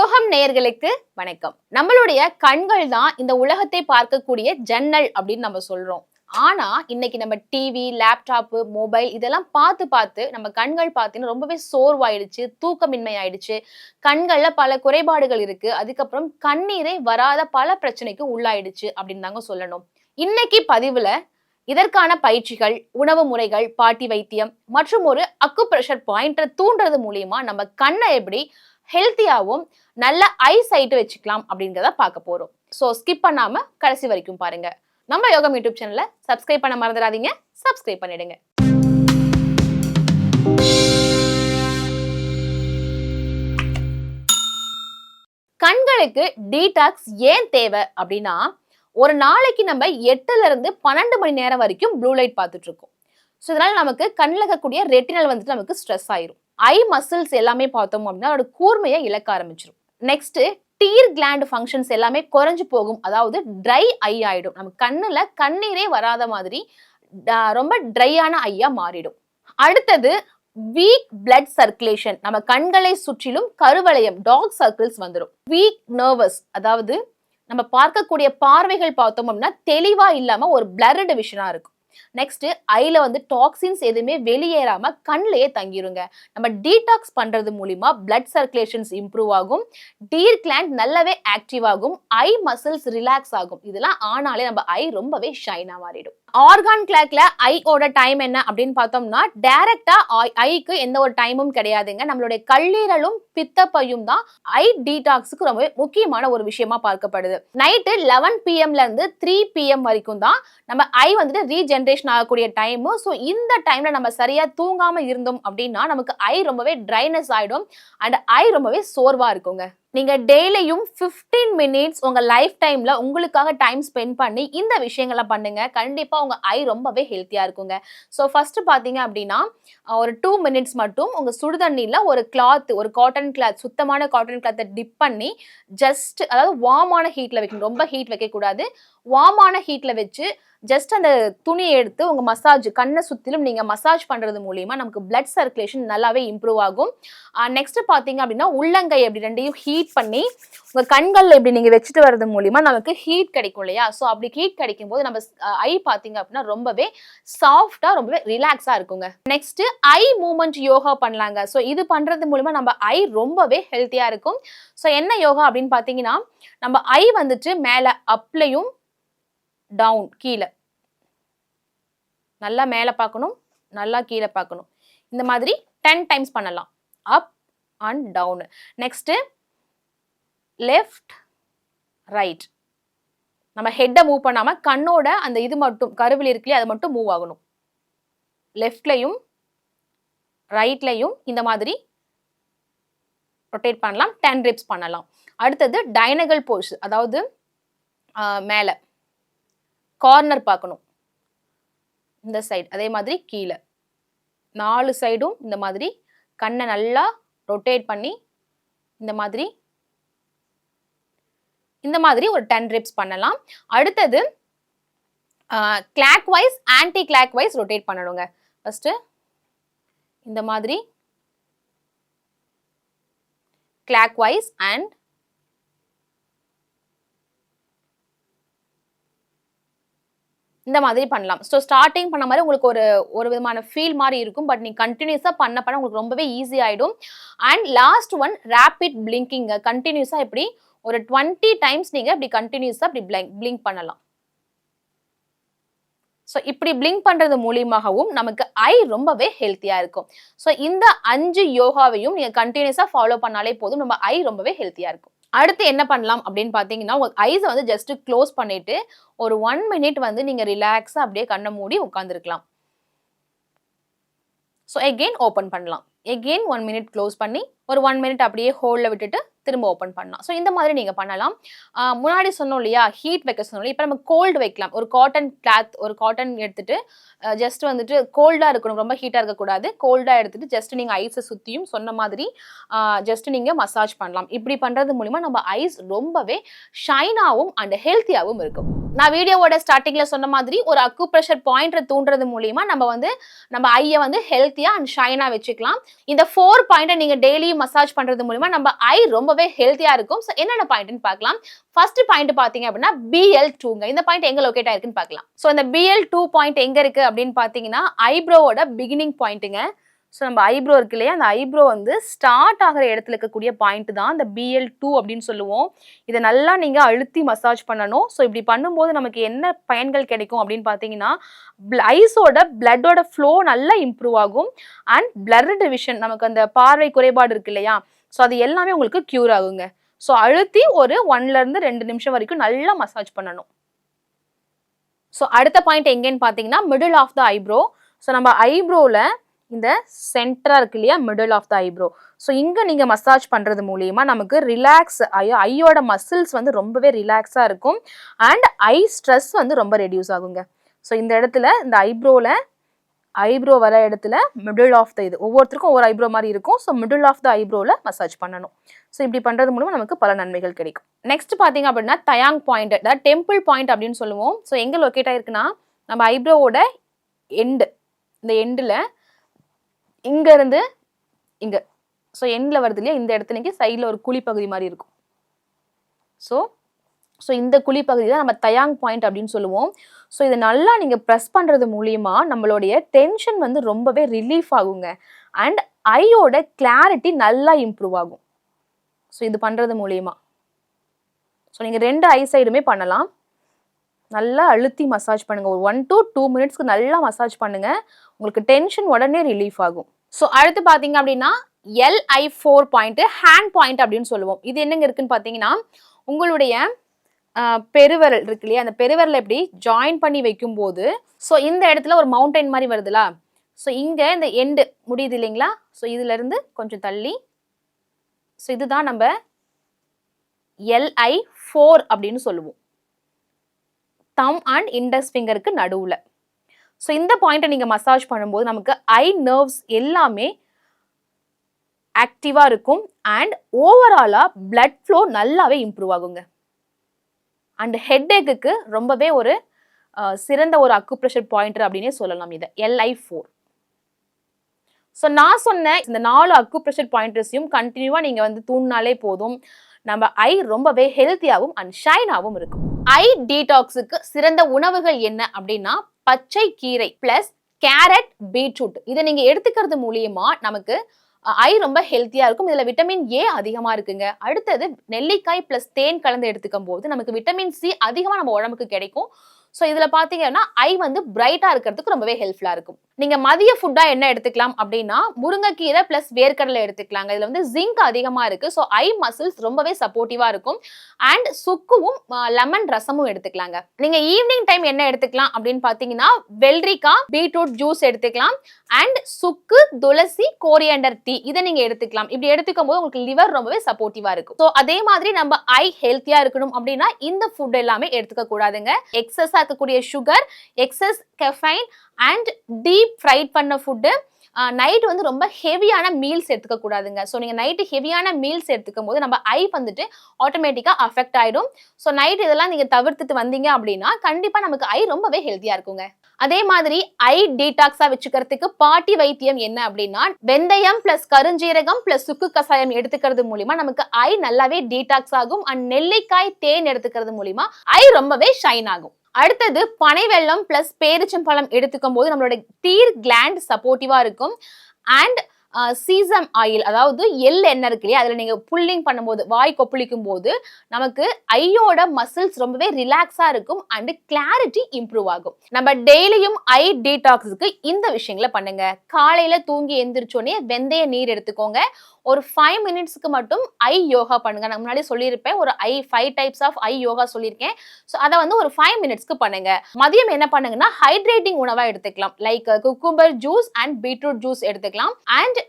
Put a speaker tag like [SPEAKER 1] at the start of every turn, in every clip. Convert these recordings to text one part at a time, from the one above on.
[SPEAKER 1] யோகம் நேயர்களுக்கு வணக்கம். நம்மளுடைய கண்கள் தான் இந்த உலகத்தை பார்க்கக்கூடிய ஜன்னல் அப்படின்னு நம்ம சொல்றோம். ஆனா இன்னைக்கு நம்ம டிவி லேப்டாப்பு மொபைல் இதெல்லாம் பார்த்து பார்த்து நம்ம கண்கள் பார்த்தீங்கன்னா ரொம்பவே சோர்வாயிடுச்சு தூக்கமின்மை ஆயிடுச்சு கண்கள்ல பல குறைபாடுகள் இருக்கு. அதுக்கப்புறம் கண்ணீரை வராத பல பிரச்சனைக்கு உள்ளாயிடுச்சு அப்படின்னு தாங்க சொல்லணும். இன்னைக்கு பதிவுல இதற்கான பயிற்சிகள் உணவு முறைகள் பாட்டி வைத்தியம் மற்றும் ஒரு அக்கு பிரஷர் பாயிண்டரை தூண்டுறது மூலியமா நம்ம கண்ணை எப்படி ஹெல்த்தியாகவும் நல்ல ஐ சைட்டு வச்சுக்கலாம் அப்படிங்கிறத பார்க்க போகிறோம் ஸோ ஸ்கிப் பண்ணாமல் கடைசி வரைக்கும் பாருங்க. நம்ம யோகம் யூடியூப் சேனலை சப்ஸ்கிரைப் பண்ண மறந்துடாதீங்க. சப்ஸ்கிரைப் பண்ணிடுங்க. கண்களுக்கு டீடாக்ஸ் ஏன் தேவை அப்படின்னா ஒரு நாளைக்கு நம்ம எட்டுல இருந்து பன்னெண்டு மணி நேரம் வரைக்கும் ப்ளூ லைட் பார்த்துட்டு இருக்கோம். ஸோ இதனால நமக்கு கண்ணில் இருக்கக்கூடிய ரெட்டினல் வந்துட்டு நமக்கு ஸ்ட்ரெஸ் ஆயிரும். ஐ மசில்ஸ் எல்லாமே பார்த்தோம் அப்படின்னா அதோட கூர்மையை இழக்க ஆரம்பிச்சிடும் நெக்ஸ்ட்டு டீர் கிளாண்ட் ஃபங்க்ஷன்ஸ் எல்லாமே குறைஞ்சு போகும். அதாவது ட்ரை ஐ ஆகிடும் நம்ம கண்ணில் கண்ணீரே வராத மாதிரி ரொம்ப ட்ரையான ஐயா மாறிடும். அடுத்தது வீக் பிளட் சர்க்குலேஷன் நம்ம கண்களை சுற்றிலும் கருவளையம் டாக் சர்க்கிள்ஸ் வந்துடும் வீக் நர்வஸ் அதாவது நம்ம பார்க்கக்கூடிய பார்வைகள் பார்த்தோம் அப்படின்னா தெளிவாக இல்லாமல் ஒரு பிளர்டு விஷனாக இருக்கும். நெக்ஸ்ட் ஐல வந்து டாக்ஸின்ஸ் எதுவுமே வெளியேறாம கண்ணிலேயே தங்கிருங்க. நம்ம டீடாக்ஸ் பண்றது மூலிமா பிளட் சர்க்குலேஷன்ஸ் இம்ப்ரூவ் ஆகும். டீர் கிளாண்ட் நல்லாவே ஆக்டிவ் ஆகும். ஐ மசில்ஸ் ரிலாக்ஸ் ஆகும். இதெல்லாம் ஆனாலே நம்ம ஐ ரொம்பவே ஷைனா மாறிடும். ஆர்கான் கிளாக்ல ஐயோட டைம் என்ன அப்படின்னு பார்த்தோம்னா டைரக்டா ஐக்கு எந்த ஒரு டைமும் கிடையாதுங்க. நம்மளுடைய கல்லீரலும் பித்தப்பையும் தான் ஐ டீடாக்ஸுக்கு ரொம்பவே முக்கியமான ஒரு விஷயமா பார்க்கப்படுது. நைட்டு லெவன் பிஎம்ல இருந்து த்ரீ பிஎம் வரைக்கும் தான் நம்ம ஐ வந்துட்டு ரீஜென்ரேஷன் ஆகக்கூடிய டைம் ஸோ இந்த டைம்ல நம்ம சரியா தூங்காம இருந்தோம் அப்படின்னா நமக்கு ஐ ரொம்பவே ட்ரைனஸ் ஆயிடும். அண்ட் ஐ ரொம்பவே சோர்வா இருக்குங்க. நீங்க டெய்லியும் 15 மினிட்ஸ் உங்க லைஃப் டைம்ல உங்களுக்காக டைம் ஸ்பெண்ட் பண்ணி இந்த விஷயங்களை பண்ணுங்க. கண்டிப்பா உங்க ஐ ரொம்பவே ஹெல்த்தியா இருக்குங்க. ஸோ ஃபர்ஸ்ட் பாத்தீங்க அப்படின்னா ஒரு டூ மினிட்ஸ் மட்டும் உங்க சுடுதண்ணில ஒரு கிளாத் ஒரு காட்டன் கிளாத் சுத்தமான காட்டன் கிளாத்தை டிப் பண்ணி ஜஸ்ட் அதாவது வார்மான ஹீட்ல வைக்கணும். ரொம்ப ஹீட் வைக்க கூடாது வார்மான ஹீட்ல வச்சு ஜஸ்ட் அந்த துணியை எடுத்து உங்கள் மசாஜ் கண்ணை சுற்றிலும் நீங்கள் மசாஜ் பண்ணுறது மூலிமா நமக்கு பிளட் சர்க்குலேஷன் நல்லாவே இம்ப்ரூவ் ஆகும். நெக்ஸ்ட் பார்த்தீங்க அப்படின்னா உள்ளங்கை அப்படி ரெண்டையும் ஹீட் பண்ணி உங்கள் கண்களில் இப்படி நீங்கள் வச்சுட்டு வர்றது மூலிமா நமக்கு ஹீட் கிடைக்கும் இல்லையா? ஸோ அப்படி ஹீட் கிடைக்கும் போது நம்ம ஐ பார்த்தீங்க அப்படின்னா ரொம்பவே சாஃப்டாக ரொம்பவே ரிலாக்ஸாக இருக்குங்க. நெக்ஸ்ட் ஐ மூமெண்ட் யோகா பண்ணலாங்க. ஸோ இது பண்ணுறது மூலிமா நம்ம ஐ ரொம்பவே ஹெல்த்தியாக இருக்கும். ஸோ என்ன யோகா அப்படின்னு பார்த்தீங்கன்னா நம்ம ஐ வந்துட்டு மேலே அப்லையும் டவுன் கீழே. நல்லா மேலே பார்க்கணும் நல்லா கீழே பார்க்கணும். இந்த மாதிரி டென் டைம்ஸ் பண்ணலாம். Up and down next left right நம்ம ஹெட்டை மூவ் பண்ணாமல் கண்ணோட அந்த இது மட்டும் கருவில் இருக்குல்லையே அது மட்டும் மூவ் ஆகணும். லெஃப்ட்லையும் ரைட்லையும் இந்த மாதிரி ரொட்டேட் பண்ணலாம் டென் ரிப்ஸ் பண்ணலாம். அடுத்தது டைனகல் போஸ் அதாவது மேலே. கார்னர் பார்க்கணும். இந்த சைடு அதே மாதிரி கீழே. நாலு சைடும் இந்த மாதிரி கண்ணை நல்லா ரொட்டேட் பண்ணி இந்த மாதிரி இந்த மாதிரி ஒரு டென் ரிப்ஸ் பண்ணலாம். அடுத்தது clockwise anticlockwise rotate பண்ணணுங்க. ஃபஸ்ட்டு இந்த மாதிரி கிளாக் வைஸ் அண்ட் இந்த மாதிரி பண்ணலாம். ஸோ ஸ்டார்டிங் பண்ண மாதிரி உங்களுக்கு ஒரு ஒரு விதமான ஃபீல் மாதிரி இருக்கும். பட் நீங்க கண்டினியூஸாக பண்ண பண்ண உங்களுக்கு ரொம்பவே ஈஸி ஆயிடும். And last one rapid blinking கண்டினியூஸாக இப்படி ஒரு டுவெண்ட்டி டைம்ஸ் நீங்க இப்படி கண்டினியூஸாக இப்படி பிளிங்க் பிளிங்க் பண்ணலாம். ஸோ இப்படி பிளிங்க் பண்ணுறது மூலியமாகவும் நமக்கு ஐ ரொம்பவே ஹெல்த்தியாக இருக்கும். ஸோ இந்த அஞ்சு யோகாவையும் நீங்கள் கண்டினியூஸாக ஃபாலோ பண்ணாலே போதும் நம்ம ஐ ரொம்பவே ஹெல்த்தியாக இருக்கும். அடுத்து என்ன பண்ணலாம் அப்படின்னு பார்த்தீங்கன்னா உங்கள் ஐஸை வந்து ஜஸ்ட் க்ளோஸ் பண்ணிவிட்டு ஒரு ஒன் மினிட் வந்து நீங்கள் ரிலாக்ஸாக அப்படியே கண்ணை மூடி உட்காந்துருக்கலாம் ஸோ எகெயின் ஓப்பன் பண்ணலாம். எகெயின் ஒன் மினிட் க்ளோஸ் பண்ணி ஒரு ஒன் மினிட் அப்படியே ஹோல்டில் விட்டுட்டு திரும்ப ஓப்பன் பண்ணலாம். ஸோ இந்த மாதிரி நீங்கள் பண்ணலாம். முன்னாடி சொன்னோம் இல்லையா? ஹீட் வைக்க சொன்னோம் இப்போ நம்ம கோல்டு வைக்கலாம். ஒரு காட்டன் கிளாத் ஒரு காட்டன் எடுத்துட்டு ஜஸ்ட் வந்துட்டு கோல்டாக இருக்கணும். ரொம்ப ஹீட்டாக இருக்கக்கூடாது. கோல்டாக எடுத்துட்டு ஜஸ்ட் நீங்கள் ஐஸை சுற்றியும் சொன்ன மாதிரி ஜஸ்ட் நீங்கள் மசாஜ் பண்ணலாம். இப்படி பண்ணுறது மூலிமா நம்ம ஐஸ் ரொம்பவே ஷைனாகவும் அண்ட் ஹெல்த்தியாகவும் இருக்கும். நான் வீடியோவோட ஸ்டார்டிங்கில் சொன்ன மாதிரி ஒரு அக்கு ப்ரெஷர் பாயிண்ட்டை தூண்டுறது மூலிமா நம்ம வந்து நம்ம ஐயை வந்து ஹெல்த்தியாக அண்ட் ஷைனாக வச்சுக்கலாம். இந்த ஃபோர் பாயிண்ட்டை நீங்கள் டெய்லியும் மசாஜ் பண்றது மூலிமா நம்ம ஐ ரொம்பவே ஹெல்த்தியா இருக்கும். ஸோ என்னென்ன பாயிண்ட்னு பார்க்கலாம். ஃபர்ஸ்ட் பாயிண்ட் பார்த்தீங்க அப்படின்னா பிஎல் டூங்க இந்த பாயிண்ட் எங்க லொக்கேட் ஆயிருக்குன்னு பார்க்கலாம். ஸோ இந்த பிஎல் டூ பாயிண்ட் எங்க இருக்கு அப்படின்னு பார்த்தீங்கன்னா ஐப்ரோவோட பிகினிங் பாயிண்ட்டுங்க ஸோ நம்ம ஐப்ரோ இருக்கு இல்லையா? அந்த ஐப்ரோ வந்து ஸ்டார்ட் ஆகிற இடத்துல இருக்கக்கூடிய பாயிண்ட் தான் இந்த பிஎல் டூ அப்படின்னு சொல்லுவோம். இதை நல்லா நீங்கள் அழுத்தி மசாஜ் பண்ணணும். ஸோ இப்படி பண்ணும்போது நமக்கு என்ன பயன்கள் கிடைக்கும் அப்படின்னு பார்த்தீங்கன்னா ஐஸோட பிளட்டோட ஃப்ளோ நல்லா இம்ப்ரூவ் ஆகும். அண்ட் பிளர்டு டிவிஷன் நமக்கு அந்த பார்வை குறைபாடு இருக்கு இல்லையா? ஸோ அது எல்லாமே உங்களுக்கு க்யூர் ஆகுங்க. ஸோ அழுத்தி ஒரு ஒன்லேருந்து ரெண்டு நிமிஷம் வரைக்கும் நல்லா மசாஜ் பண்ணணும். ஸோ அடுத்த பாயிண்ட் எங்கேன்னு பார்த்தீங்கன்னா middle of the eyebrow so நம்ம ஐப்ரோவில் இந்த சென்டராக இருக்கு இல்லையா? Middle of the eyebrow so இங்கே நீங்கள் மசாஜ் பண்ணுறது மூலியமாக நமக்கு ரிலாக்ஸ் ஐயோ ஐயோட மசில்ஸ் வந்து ரொம்பவே ரிலாக்ஸாக இருக்கும். அண்ட் ஐ ஸ்ட்ரெஸ் வந்து ரொம்ப ரெடியூஸ் ஆகுங்க. ஸோ இந்த இடத்துல இந்த ஐப்ரோவில் ஐப்ரோ வர இடத்துல மிடில் ஆஃப் த இது ஒவ்வொருத்தருக்கும் ஒவ்வொரு ஐப்ரோ மாதிரி இருக்கும். ஸோ மிடில் ஆஃப் த ஐப்ரோவில் மசாஜ் பண்ணணும். ஸோ இப்படி பண்ணுறது மூலமாக நமக்கு பல நன்மைகள் கிடைக்கும். நெக்ஸ்ட் பார்த்தீங்க அப்படின்னா தயாங் பாயிண்ட் அதாவது டெம்பிள் பாயிண்ட் அப்படின்னு சொல்லுவோம். ஸோ எங்கே லொக்கேட் ஆயிருக்குன்னா நம்ம ஐப்ரோவோட எண்டு இந்த எண்டில் இங்கேருந்து இங்கே. ஸோ எண்டில் வருது இல்லையா? இந்த இடத்துலக்கு சைடில் ஒரு குழி பகுதி மாதிரி இருக்கும். ஸோ ஸோ இந்த குழி பகுதி தான் நம்ம தயாங் பாயிண்ட் அப்படின்னு சொல்லுவோம். ஸோ இதை நல்லா நீங்கள் ப்ரெஸ் பண்ணுறது மூலியமா நம்மளுடைய டென்ஷன் வந்து ரொம்பவே ரிலீஃப் ஆகுங்க. அண்ட் ஐயோட கிளாரிட்டி நல்லா இம்ப்ரூவ் ஆகும். ஸோ இது பண்ணுறது மூலியமா. ஸோ நீங்கள் ரெண்டு ஐ சைடுமே பண்ணலாம். நல்லா அழுத்தி மசாஜ் பண்ணுங்கள் ஒரு ஒன் டு டூ மினிட்ஸ்க்கு நல்லா மசாஜ் பண்ணுங்கள் உங்களுக்கு டென்ஷன் உடனே ரிலீஃப் ஆகும். ஸோ அடுத்து பார்த்தீங்க அப்படின்னா LI four point hand point அப்படின்னு சொல்லுவோம். இது என்னங்க இருக்குன்னு பார்த்தீங்கன்னா உங்களுடைய பெருவரல் இருக்கு இல்லையா? அந்த பெருவரல் எப்படி ஜாயின் பண்ணி வைக்கும்போது ஸோ இந்த இடத்துல ஒரு மவுண்டைன் மாதிரி வருதுல. ஸோ இங்கே இந்த எண்டு முடியுது இல்லைங்களா? ஸோ இதுலேருந்து கொஞ்சம் தள்ளி. ஸோ இதுதான் நம்ம எல்ஐ ஃபோர் அப்படின்னு சொல்லுவோம். தம் அண்ட் இண்டஸ் ஃபிங்கருக்கு நடுவில். ஸோ இந்த பாயிண்ட்டை நீங்கள் மசாஜ் பண்ணும்போது நமக்கு ஐ நர்வ்ஸ் எல்லாமே ஆக்டிவாக இருக்கும் அண்ட் ஓவராலாக பிளட் ஃப்ளோ நல்லாவே இம்ப்ரூவ் ஆகுங்க. அண்ட் ஹெட்டேக்குக்கு ரொம்பவே ஒரு சிறந்த ஒரு அக்குப்ரெஷர் பாயிண்டர் அப்படின்னே சொல்லலாம் இதை. எல்ஐ ஃபோர் ஸோ நான் சொன்ன இந்த நாலு அக்குப்ரெஷர் பாயிண்டர்ஸையும் கண்டினியூவாக நீங்கள் வந்து தூண்டினாலே போதும். நம்ம ஐ ரொம்பவே ஹெல்த்தியாகவும் அண்ட் ஷைனாகவும் இருக்கும். ஐ டீடாக்ஸுக்கு சிறந்த உணவுகள் என்ன அப்படின்னா பச்சை கீரை பிளஸ் கேரட் பீட்ரூட் இதை நீங்க எடுத்துக்கிறது மூலியமா நமக்கு ஐ ரொம்ப ஹெல்த்தியா இருக்கும். இதுல விட்டமின் ஏ அதிகமா இருக்குங்க. அடுத்தது நெல்லிக்காய் பிளஸ் தேன் கலந்து எடுத்துக்கும் போது நமக்கு விட்டமின் சி அதிகமா நம்ம உடம்புக்கு கிடைக்கும். ஸோ இதுல பார்த்தீங்கன்னா ஐ வந்து பிரைட்டாக இருக்கிறதுக்கு ரொம்பவே ஹெல்ப்ஃபுல்லா இருக்கும். நீங்கள் மதிய ஃபுட்டாக என்ன எடுத்துக்கலாம் அப்படின்னா முருங்கைக்கீரை ப்ளஸ் வேர்க்கடலை எடுத்துக்கலாங்க. இதுல வந்து ஜிங்க் அதிகமா இருக்கு. ஸோ ஐ மசில்ஸ் ரொம்பவே சப்போர்ட்டிவாக இருக்கும். அண்ட் சுக்குவும் லெமன் ரசமும் எடுத்துக்கலாங்க. நீங்கள் ஈவினிங் டைம் என்ன எடுத்துக்கலாம் அப்படின்னு பார்த்தீங்கன்னா வெள்ளரிக்காய் பீட்ரூட் ஜூஸ் எடுத்துக்கலாம். அண்ட் சுக்கு துளசி கோரியண்டர் டீ இதை நீங்கள் எடுத்துக்கலாம். இப்படி எடுத்துக்கும் போது உங்களுக்கு லிவர் ரொம்பவே சப்போர்ட்டிவாக இருக்கும். ஸோ அதே மாதிரி நம்ம ஐ ஹெல்த்தியாக இருக்கணும் அப்படின்னா இந்த ஃபுட் எல்லாமே எடுத்துக்க கூடாதுங்க. எக்ஸஸா இருக்கக்கூடிய sugar excess caffeine and deep fried பண்ண ஃபுட்டு நைட் வந்து ரொம்ப ஹெவியான மீல்ஸ் எடுத்துக்க கூடாதுங்க ஸோ நீங்கள் நைட்டு ஹெவியான மீல்ஸ் எடுத்துக்கும் போது நம்ம ஐ வந்துட்டு ஆட்டோமேட்டிக்காக அஃபெக்ட் ஆயிடும். ஸோ நைட் இதெல்லாம் நீங்கள் தவிர்த்துட்டு வந்தீங்க அப்படின்னா கண்டிப்பாக நமக்கு ஐ ரொம்பவே ஹெல்த்தியாக இருக்குங்க. அதே மாதிரி ஐ டீடாக்ஸா வச்சுக்கிறதுக்கு பாட்டி வைத்தியம் என்ன அப்படின்னா வெந்தயம் பிளஸ் கருஞ்சீரகம் பிளஸ் சுக்கு கசாயம் எடுத்துக்கிறது மூலியமா நமக்கு ஐ நல்லாவே டீடாக்ஸ் ஆகும். அண்ட் நெல்லிக்காய் தேன் எடுத்துக்கிறது மூலியமா ஐ ரொம்பவே ஷைன் ஆகும். அடுத்தது பனை ப்ளஸ் பிளஸ் பேரிச்சம்பழம் எடுத்துக்கும் போது நம்மளோட தீர் கிளாண்ட் சப்போர்ட்டிவாக இருக்கும். அண்ட் சீசம் ஆயில் அதாவது எல் எண்ணெய் இருக்கு இல்லையா? அதில் நீங்கள் புல்லிங் பண்ணும்போது வாய் கொப்பளிக்கும் போது நமக்கு ஐயோட மசில்ஸ் ரொம்பவே ரிலாக்ஸாக இருக்கும் அண்ட் கிளாரிட்டி இம்ப்ரூவ் ஆகும். நம்ம டெய்லியும் ஐ டீடாக்ஸுக்கு இந்த விஷயங்களை பண்ணுங்க. காலையில் தூங்கி எந்திரிச்சோடனே வெந்தய நீர் எடுத்துக்கோங்க. ஒரு ஃபைவ் மினிட்ஸ்க்கு மட்டும் ஐ யோகா பண்ணுங்க. நான் முன்னாடி சொல்லியிருப்பேன் ஒரு eye five types of eye yoga சொல்லியிருக்கேன். ஸோ அதை வந்து ஒரு ஃபைவ் மினிட்ஸ்க்கு பண்ணுங்க. மதியம் என்ன பண்ணுங்கன்னா ஹைட்ரேட்டிங் உணவாக எடுத்துக்கலாம். Like cucumber juice and beetroot juice எடுத்துக்கலாம். அண்ட்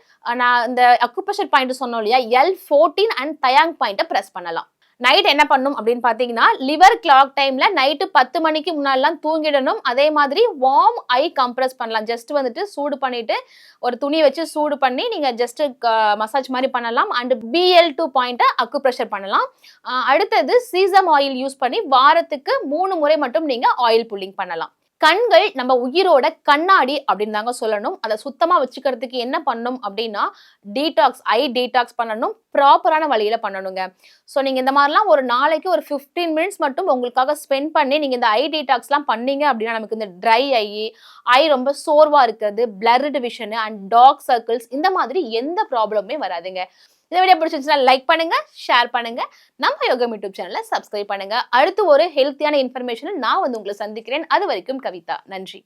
[SPEAKER 1] நான் இந்த அக்குபஷர் பாயிண்ட் சொன்னோம் இல்லையா? எல் ஃபோர்டீன் அண்ட் தயாங் பாயிண்ட்டை ப்ரெஸ் பண்ணலாம். நைட் என்ன பண்ணும் அப்படின்னு பார்த்தீங்கன்னா லிவர் கிளாக் டைம்ல நைட்டு பத்து மணிக்கு முன்னாடிலாம் தூங்கிடணும். அதே மாதிரி வார்ம் ஐ கம்ப்ரஸ் பண்ணலாம். ஜஸ்ட் வந்துட்டு சூடு பண்ணிட்டு ஒரு துணி வச்சு சூடு பண்ணி நீங்க ஜஸ்ட் மசாஜ் மாதிரி பண்ணலாம். அண்ட் பிஎல் டூ பாயிண்ட்டை அக்கு ப்ரெஷர் பண்ணலாம். அடுத்தது சீசம் ஆயில் யூஸ் பண்ணி வாரத்துக்கு மூணு முறை மட்டும் நீங்க ஆயில் புல்லிங் பண்ணலாம். கண்கள் நம்ம உயிரோட கண்ணாடி அப்படின்னு தாங்க சொல்லணும். அதை சுத்தமா வச்சுக்கிறதுக்கு என்ன பண்ணணும் அப்படின்னா டீடாக்ஸ் ஐ டீடாக்ஸ் பண்ணணும். ப்ராப்பரான வழியில பண்ணணுங்க. ஸோ நீங்க இந்த மாதிரிலாம் ஒரு நாளைக்கு ஒரு ஃபிஃப்டீன் மினிட்ஸ் மட்டும் உங்களுக்காக ஸ்பெண்ட் பண்ணி நீங்க இந்த ஐ டீடாக்ஸ்லாம் பண்ணீங்க அப்படின்னா நமக்கு இந்த ட்ரை ஐ ஐ ரொம்ப சோர்வா இருக்கிறது blurred vision and dark circles இந்த மாதிரி எந்த ப்ராப்ளமுமே வராதுங்க. இந்த வீடியோ பிடிச்சிருந்துச்சுன்னா லைக் பண்ணுங்க ஷேர் பண்ணுங்க. நம்ம யோகம் யூடியூப் சேனலை சப்ஸ்கிரைப் பண்ணுங்க. அடுத்து ஒரு ஹெல்த்தியான இன்ஃபர்மேஷனை நான் வந்து உங்களை சந்திக்கிறேன். அது வரைக்கும் கவிதா. நன்றி.